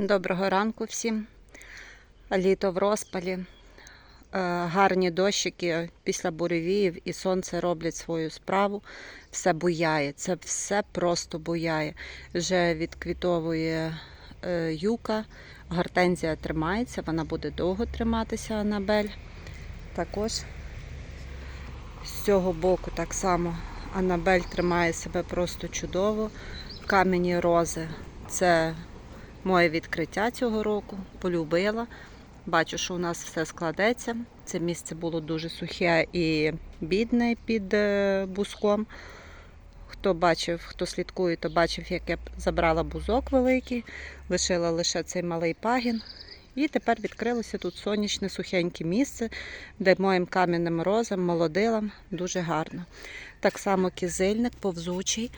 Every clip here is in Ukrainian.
Доброго ранку всім. Літо в розпалі. Е, Гарні дощики після буревіїв і сонце роблять свою справу. Все буяє. Це все просто буяє. Вже відквітовує е, юка, гортензія тримається, вона буде довго триматися, Анабель. Також з цього боку так само Анабель тримає себе просто чудово. Камені рози це моє відкриття цього року. Полюбила. Бачу, що у нас все складеться. Це місце було дуже сухе і бідне під е, бузком. Хто бачив, хто слідкує, то бачив, як я забрала бузок великий, лишила лише цей малий пагін. І тепер відкрилося тут сонячне сухеньке місце, де моїм кам'яним розам, молодилам дуже гарно. Так само кизильник повзучий.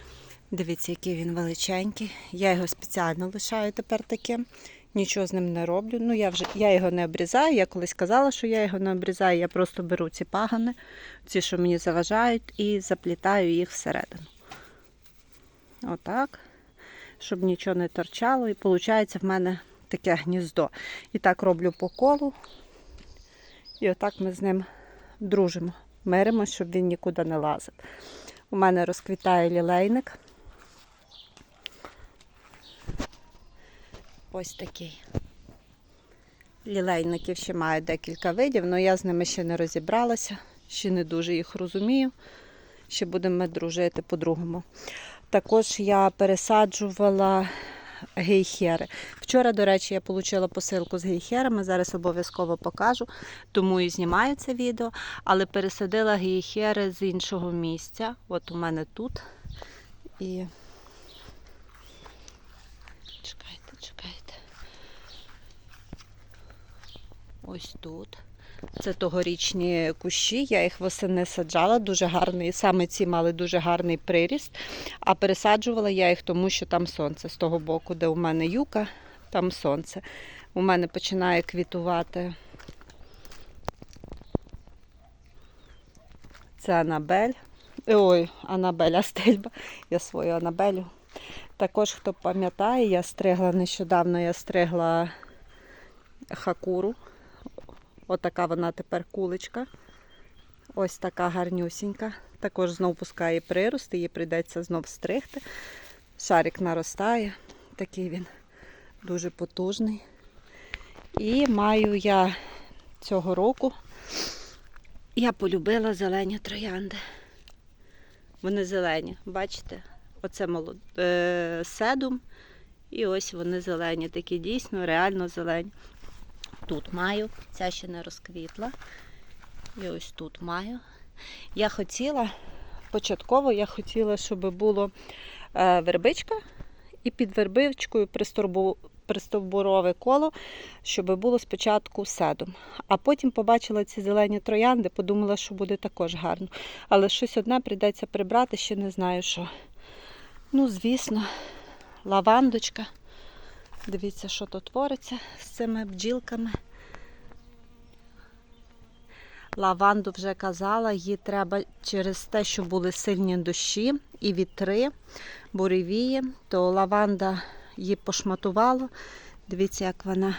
Дивіться, який він величенький. Я його спеціально лишаю тепер таким. Нічого з ним не роблю. Ну, я вже я його не обрізаю. Я колись казала, що я його не обрізаю. Я просто беру ці пагани, ці, що мені заважають, і заплітаю їх всередину. Отак. Щоб нічого не торчало. І виходить в мене таке гніздо. І так роблю по колу. І отак ми з ним дружимо. Миримося, щоб він нікуди не лазив. У мене розквітає лілейник. Ось такий. Лілейників ще маю декілька видів, але я з ними ще не розібралася, ще не дуже їх розумію. Ще будемо дружити по-другому. Також я пересаджувала гейхери. Вчора, до речі, я отримала посилку з гейхерами, зараз обов'язково покажу, тому і знімаю це відео. Але пересадила гейхери з іншого місця. От у мене тут. І Ось тут. Це тогорічні кущі, я їх восени саджала, дуже гарний, саме ці мали дуже гарний приріст. А пересаджувала я їх, тому що там сонце. З того боку, де у мене юка, там сонце. У мене починає квітувати. Це Анабель. Ой, Анабель Астельба. Я свою Анабелю. Також, хто пам'ятає, я стригла нещодавно, я стригла хакуру. Отака вона тепер куличка. Ось така гарнюсінька. Також знов пускає прирост, її прийдеться знов стригти. Шарик наростає, такий він дуже потужний. І маю я цього року, я полюбила зелені троянди. Вони зелені, бачите? Оце молод... е... седум. І ось вони зелені, такі дійсно, реально зелені. Тут маю, ця ще не розквітла. І ось тут маю. Я хотіла, початково я хотіла, щоб було е, вербичка і під вербичкою присторбу, пристовбурове коло, щоб було спочатку седом. А потім побачила ці зелені троянди, подумала, що буде також гарно. Але щось одне прийдеться прибрати, ще не знаю що. Ну, звісно, лавандочка. Дивіться, що тут твориться з цими бджілками. Лаванду вже казала, її треба через те, що були сильні дощі і вітри, буревії, то лаванда її пошматувала. Дивіться, як вона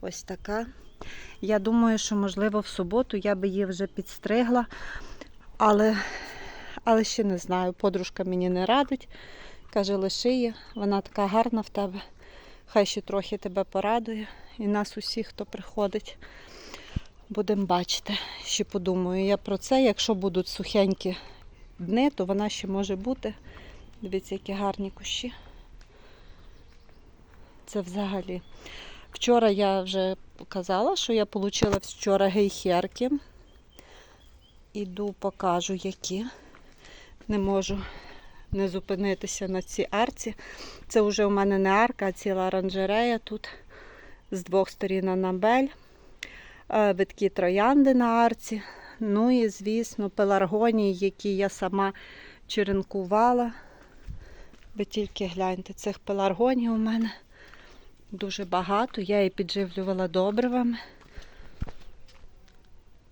ось така. Я думаю, що, можливо, в суботу я би її вже підстригла, але, але ще не знаю. Подружка мені не радить. Каже, лиши її, вона така гарна в тебе. Хай ще трохи тебе порадує. І нас усіх, хто приходить, будемо бачити. Ще подумаю я про це. Якщо будуть сухенькі дни, то вона ще може бути. Дивіться, які гарні кущі. Це взагалі. Вчора я вже казала, що я отримала вчора гейхерки. Іду покажу, які. Не можу не зупинитися на цій арці. Це вже у мене не арка, а ціла оранжерея тут з двох сторін анабель, е, виткі троянди на арці. Ну і, звісно, пеларгонії, які я сама черенкувала. Ви тільки гляньте, цих пеларгоній у мене дуже багато. Я її підживлювала добривами,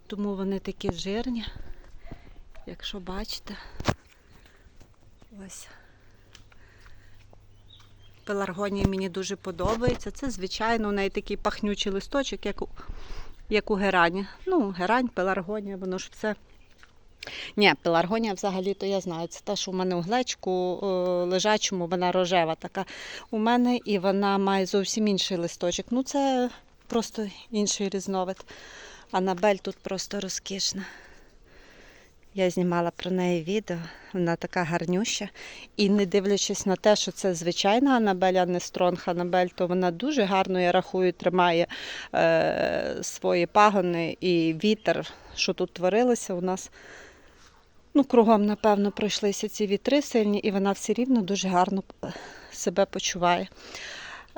тому вони такі жирні, якщо бачите. Ось. пеларгонії мені дуже подобається. Це, звичайно, у неї такий пахнючий листочок, як у, як у герані. Ну, герань, пеларгонія, воно ж все. Ні, пеларгонія взагалі-то я знаю. Це те, що в мене у глечку е, лежачому, вона рожева така у мене, і вона має зовсім інший листочок. Ну, це просто інший різновид. Анабель тут просто розкішна. Я знімала про неї відео, вона така гарнюща. І не дивлячись на те, що це звичайна Анабель, а не стронг Анабель, то вона дуже гарно, я рахую, тримає е, свої пагони і вітер, що тут творилося у нас. Ну, кругом, напевно, пройшлися ці вітри сильні, і вона все рівно дуже гарно е, себе почуває.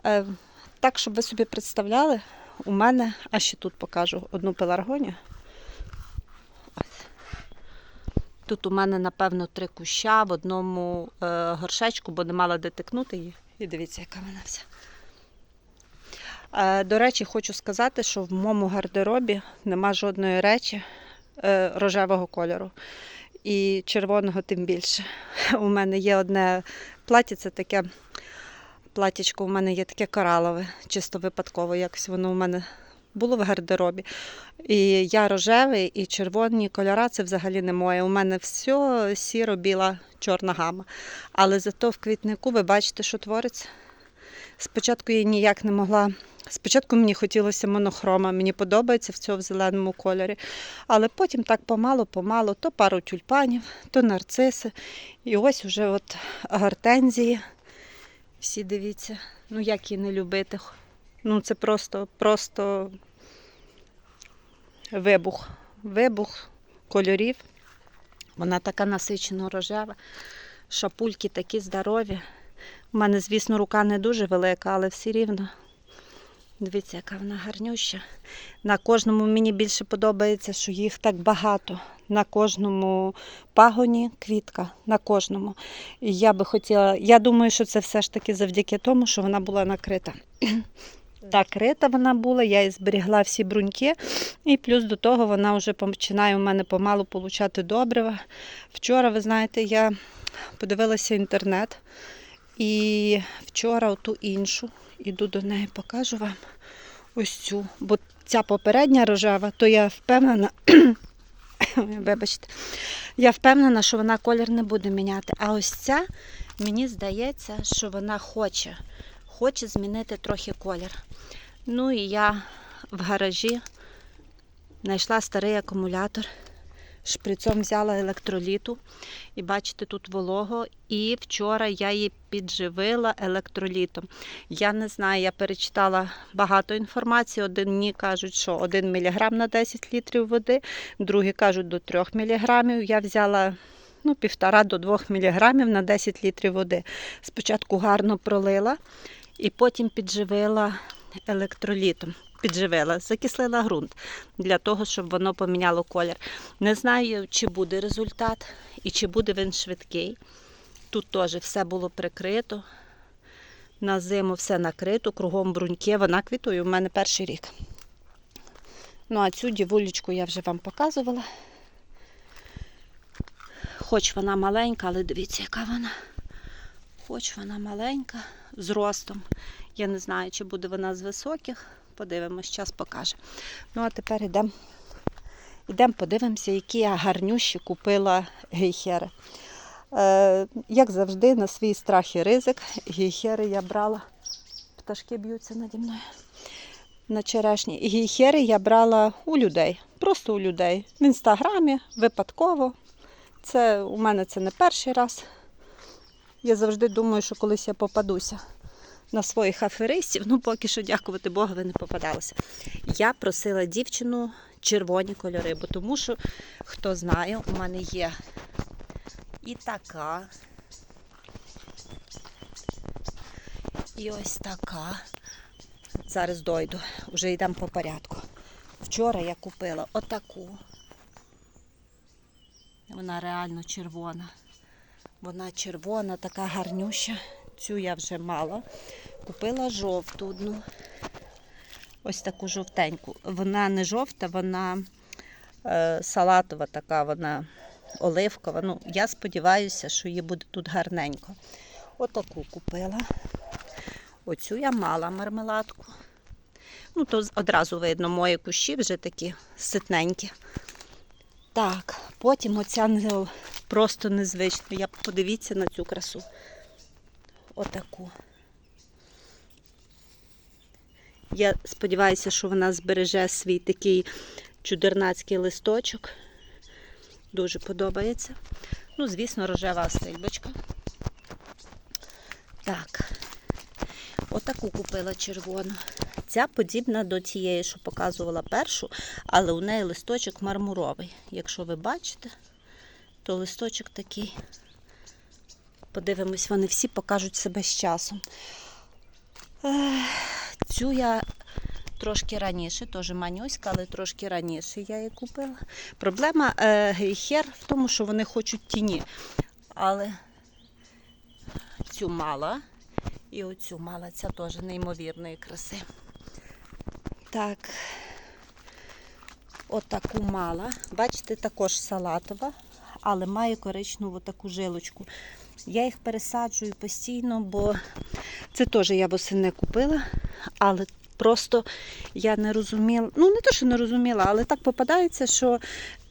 Е, так, щоб ви собі представляли, у мене, а ще тут покажу одну пеларгонію. Ось. Тут у мене, напевно, три куща в одному е, горшечку, бо не мала де тикнути її. І дивіться, яка вона вся. Е, до речі, хочу сказати, що в моєму гардеробі нема жодної речі е, рожевого кольору. І червоного тим більше. У мене є одне плаття, це таке платтячко у мене є таке коралове, чисто випадково, якось воно у мене було в гардеробі. І я рожевий, і червоні кольора це взагалі не моє. У мене все сіро, біла, чорна гама. Але зато в квітнику ви бачите, що твориться. Спочатку я ніяк не могла. Спочатку мені хотілося монохрома, мені подобається в цьому зеленому кольорі. Але потім так помало-помало, то пару тюльпанів, то нарциси. І ось уже от гортензії. Всі дивіться, ну як її не любити. Ну це просто, просто вибух. Вибух кольорів. Вона така насичено рожева. Шапульки такі здорові. У мене, звісно, рука не дуже велика, але все рівно. Дивіться, яка вона гарнюща. На кожному мені більше подобається, що їх так багато. На кожному пагоні квітка, на кожному. І я би хотіла, я думаю, що це все ж таки завдяки тому, що вона була накрита. Накрита вона була, я зберігла всі бруньки, і плюс до того вона вже починає у мене помалу получати добрива. Вчора, ви знаєте, я подивилася інтернет. І вчора оту іншу, іду до неї, покажу вам ось цю. Бо ця попередня рожева, то я впевнена, вибачте, я впевнена, що вона колір не буде міняти. А ось ця, мені здається, що вона хоче, хоче змінити трохи колір. Ну і я в гаражі знайшла старий акумулятор. Шприцом взяла електроліту. І бачите, тут волого. І вчора я її підживила електролітом. Я не знаю, я перечитала багато інформації. Одні кажуть, що 1 мг на 10 літрів води, другі кажуть до 3 мг. Я взяла ну, 1,5 до 2 мг на 10 літрів води. Спочатку гарно пролила і потім підживила електролітом підживила, закислила ґрунт для того, щоб воно поміняло колір. Не знаю, чи буде результат і чи буде він швидкий. Тут теж все було прикрито. На зиму все накрито, кругом бруньки. Вона квітує у мене перший рік. Ну, а цю дівулечку я вже вам показувала. Хоч вона маленька, але дивіться, яка вона. Хоч вона маленька, з ростом. Я не знаю, чи буде вона з високих. Подивимось, час покаже. Ну, а тепер йдемо йдем подивимося, які я гарнющі купила гейхери. Е, як завжди, на свій страх і ризик. Гейхери я брала. Пташки б'ються наді мною. На черешні. І гейхери я брала у людей. Просто у людей. В інстаграмі, випадково. Це у мене це не перший раз. Я завжди думаю, що колись я попадуся на своїх аферистів. Ну, поки що, дякувати Богу, ви не попадалися. Я просила дівчину червоні кольори, бо тому що, хто знає, у мене є і така. І ось така. Зараз дойду, вже йдемо по порядку. Вчора я купила отаку. Вона реально червона. Вона червона, така гарнюща. Цю я вже мала. Купила жовту одну. Ось таку жовтеньку. Вона не жовта, вона е, салатова така, вона оливкова. Ну, я сподіваюся, що її буде тут гарненько. Отаку купила. Оцю я мала мармеладку. Ну, то одразу видно, мої кущі вже такі ситненькі. Так, потім оця просто незвична. Я подивіться на цю красу. Отаку. Я сподіваюся, що вона збереже свій такий чудернацький листочок. Дуже подобається. Ну, звісно, рожева стильбочка. Так. Отаку купила червону. Ця подібна до тієї, що показувала першу, але у неї листочок мармуровий. Якщо ви бачите, то листочок такий. Подивимось, вони всі покажуть себе з часом. Цю я трошки раніше, теж манюська, але трошки раніше я її купила. Проблема е, гейхер в тому, що вони хочуть тіні. Але цю мала і оцю мала. Ця теж неймовірної краси. Так, отаку мала. Бачите, також салатова, але має коричневу таку жилочку. Я їх пересаджую постійно, бо це теж я восени купила, але просто я не розуміла. Ну, не те, що не розуміла, але так попадається, що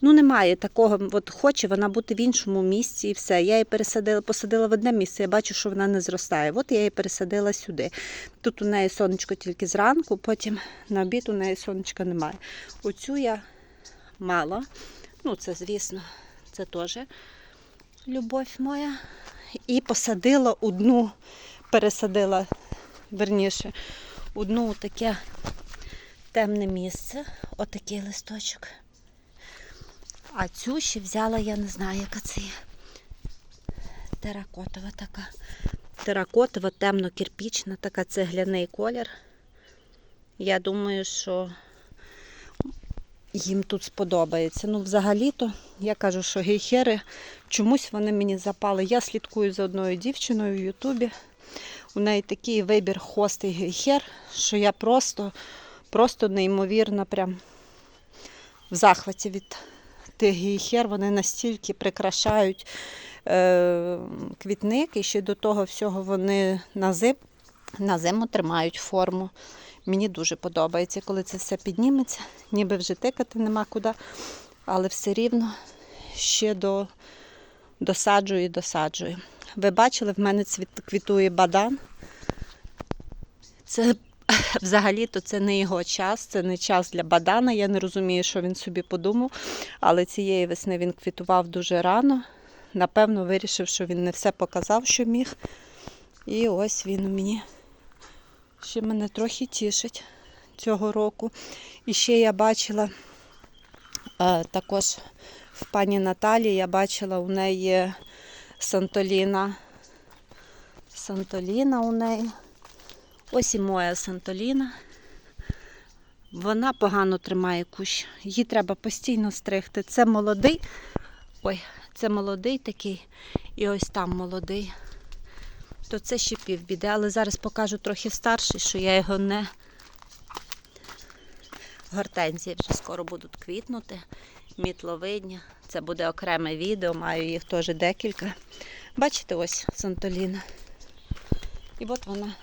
ну, немає такого, от хоче вона бути в іншому місці і все. Я її пересадила, посадила в одне місце, я бачу, що вона не зростає. От я її пересадила сюди. Тут у неї сонечко тільки зранку, потім на обід у неї сонечка немає. Оцю я мала. Ну, це, звісно, це теж любов моя. І посадила одну, пересадила, верніше, одну таке темне місце, отакий листочок. А цю ще взяла, я не знаю, яка це є. Теракотова така. Теракотова, темно-кирпічна, така цегляний колір. Я думаю, що їм тут сподобається. Ну, взагалі-то, я кажу, що гейхери чомусь вони мені запали. Я слідкую за одною дівчиною в Ютубі. У неї такий вибір хостий гейхер, що я просто, просто неймовірно прям в захваті від тих гейхер. Вони настільки прикрашають е, квітник, і ще до того всього вони на, зим, на зиму тримають форму. Мені дуже подобається, коли це все підніметься, ніби вже тикати нема куди, але все рівно ще до, досаджую і досаджую. Ви бачили, в мене цвіт, квітує бадан. Це взагалі-то це не його час, це не час для бадана. Я не розумію, що він собі подумав. Але цієї весни він квітував дуже рано. Напевно, вирішив, що він не все показав, що міг. І ось він у мені ще мене трохи тішить цього року. І ще я бачила е, також в пані Наталі, я бачила у неї Сантоліна. Сантоліна у неї. Ось і моя Сантоліна. Вона погано тримає кущ. Її треба постійно стригти. Це молодий. Ой, це молодий такий. І ось там молодий. То це ще півбіди, але зараз покажу трохи старший, що я його не. Гортензії вже скоро будуть квітнути. Мітловидні. Це буде окреме відео, маю їх теж декілька. Бачите, ось Сантоліна. І от вона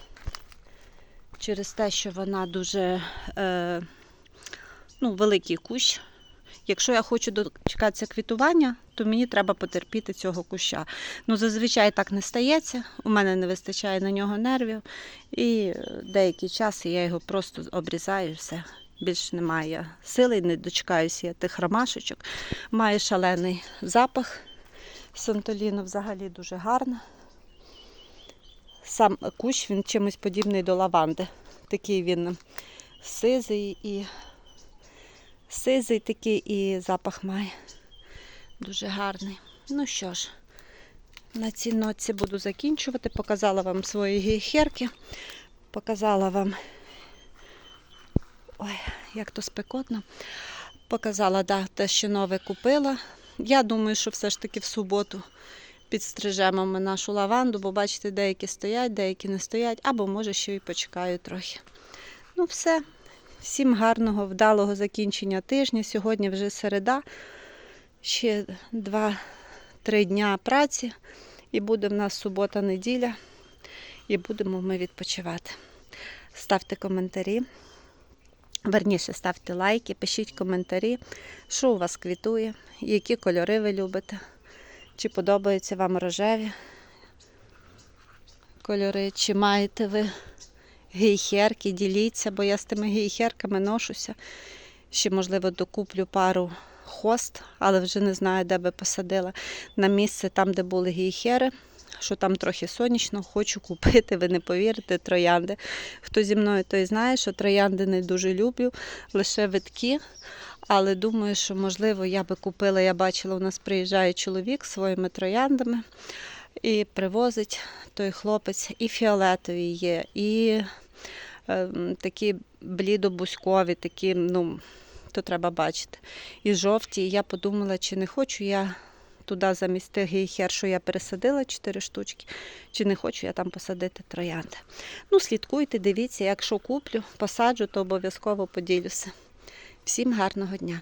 через те, що вона дуже е, ну, великий кущ. Якщо я хочу дочекатися квітування, то мені треба потерпіти цього куща. Ну, зазвичай так не стається. У мене не вистачає на нього нервів. І деякий час я його просто обрізаю і все. Більше немає сили, не дочекаюся я тих ромашечок. Має шалений запах. Сантоліно взагалі дуже гарна. Сам кущ він чимось подібний до лаванди. Такий він сизий і сизий такий і запах має. Дуже гарний. Ну що ж, на цій ноці буду закінчувати. Показала вам свої гейхерки. Показала вам. Ой, як то спекотно. Показала, да, те, що нове купила. Я думаю, що все ж таки в суботу підстрижемо ми нашу лаванду, бо бачите, деякі стоять, деякі не стоять, або може ще й почекаю трохи. Ну, все. Всім гарного, вдалого закінчення тижня. Сьогодні вже середа, ще 2-3 дня праці, і буде в нас субота-неділя. і будемо ми відпочивати. Ставте коментарі. Верніше, ставте лайки, пишіть коментарі, що у вас квітує, які кольори ви любите, чи подобаються вам рожеві кольори, чи маєте ви гейхерки, діліться, бо я з тими гейхерками ношуся. Ще, можливо, докуплю пару хост, але вже не знаю, де би посадила. На місце там, де були гейхери, що там трохи сонячно, хочу купити, ви не повірите, троянди. Хто зі мною, той знає, що троянди не дуже люблю, лише витки. Але думаю, що можливо я би купила, я бачила, у нас приїжджає чоловік зі своїми трояндами і привозить той хлопець і фіолетові є, і е, такі блідобузькові, такі, ну, то треба бачити. І жовті. І я подумала, чи не хочу я туди замість тих гейхер, що я пересадила 4 штучки, чи не хочу я там посадити троянди. Ну, слідкуйте, дивіться, якщо куплю, посаджу, то обов'язково поділюся. Всім гарного дня!